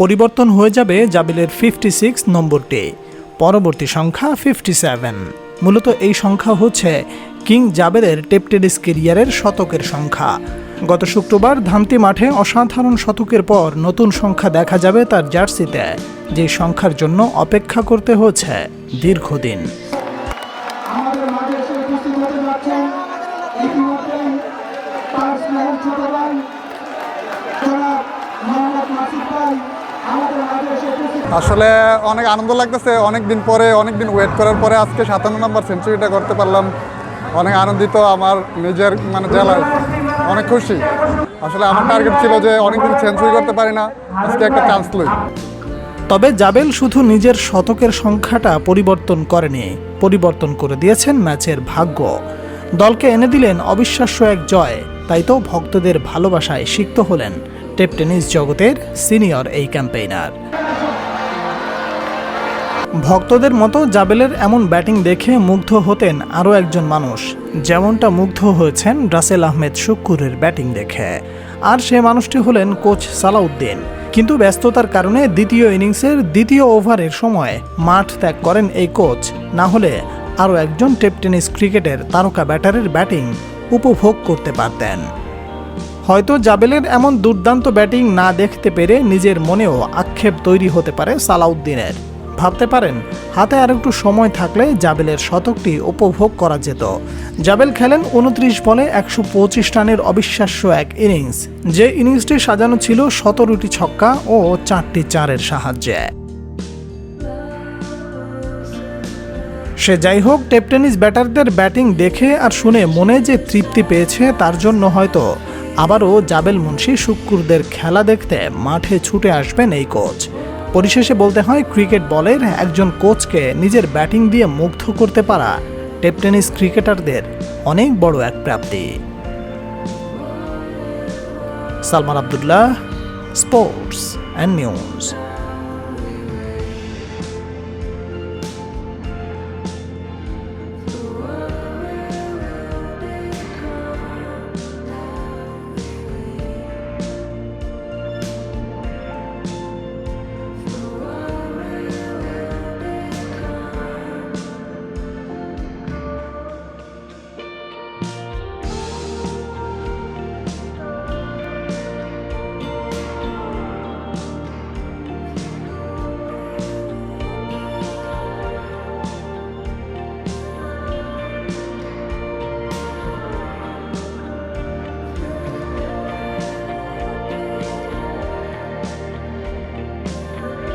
পরিবর্তন হয়ে যাবে জাবিলের ফিফটি সিক্স নম্বরটি। পরবর্তী সংখ্যা ফিফটি সেভেন মূলত এই সংখ্যা হচ্ছে কিং জাবেলের টেপটেডিস কেরিয়ারের শতকের সংখ্যা। গত শুক্রবার ধামতি মাঠে অসাধারণ শতকের পর নতুন সংখ্যা দেখা যাবে তার জার্সিতে, যে সংখ্যার জন্য অপেক্ষা করতে হচ্ছে দীর্ঘদিন। আসলে অনেক আনন্দ লাগতেছে। অনেক দিন পরে অনেক দিন ওয়েট করার পরে আজকে সাতান্ন নম্বর সেঞ্চুরিটা করতে পারলাম। অনেক আনন্দিত আমার নিজের মানে জেলায় অনেক খুশি। আসলে আমার টার্গেট ছিল যে অনেকদিন সেঞ্চুরি করতে পারি না, আজকে একটা চান্স লই। তবে জাবেল শুধু নিজের শতকের সংখ্যাটা পরিবর্তন করেনি, পরিবর্তন করে দিয়েছেন ম্যাচের ভাগ্য। দলকে এনে দিলেন অবিশ্বাস্য এক জয়, তাই তো ভক্তদের ভালোবাসায় সিক্ত হলেন। টেপ টেনিস জগতের সিনিয়র এই ক্যাম্পেইনার। ভক্তদের মতো জাবেলের এমন ব্যাটিং দেখে মুগ্ধ হতেন আরও একজন মানুষ। যেমনটা মুগ্ধ হয়েছেন রাসেল আহমেদ শুক্কুরের ব্যাটিং দেখে। আর সে মানুষটি হলেন কোচ সালাউদ্দিন। কিন্তু ব্যস্ততার কারণে দ্বিতীয় ইনিংসের দ্বিতীয় ওভারের সময় মাঠ ত্যাগ করেন এই কোচ। না হলে আরও একজন টেপ টেনিস ক্রিকেটের তারকা ব্যাটারের ব্যাটিং উপভোগ করতে পারতেন। হয়তো জাবেলের এমন দুর্দান্ত ব্যাটিং না দেখতে পেরে নিজের মনেও আক্ষেপ তৈরি হতে পারে সালাউদ্দিনের। ভাবতে পারেন, হাতে আর একটু সময় থাকলে জাবেলের শতকটি উপভোগ করা যেত। জাবেল খেলেন উনত্রিশ বলে একশো পঁচিশ রানের অবিশ্বাস্য এক ইনিংস, যে ইনিংসটি সাজানো ছিল সতেরোটি ছক্কা ও চারটি চারের সাহায্যে। সে যাই হোক টেপটেনিস ব্যাটারদের ব্যাটিং দেখে আর শুনে মনে যে তৃপ্তি পেয়েছে তার জন্য হয়তো আবারও জাবেল মুন্সি শুক্কুরদের খেলা দেখতে মাঠে ছুটে আসবেন এই কোচ। পরিশেষে বলতে হয়, ক্রিকেট বলের একজন কোচকে নিজের ব্যাটিং দিয়ে মুগ্ধ করতে পারা টেপ টেনিস ক্রিকেটারদের অনেক বড় এক প্রাপ্তি। Salman Abdullah, sports and news.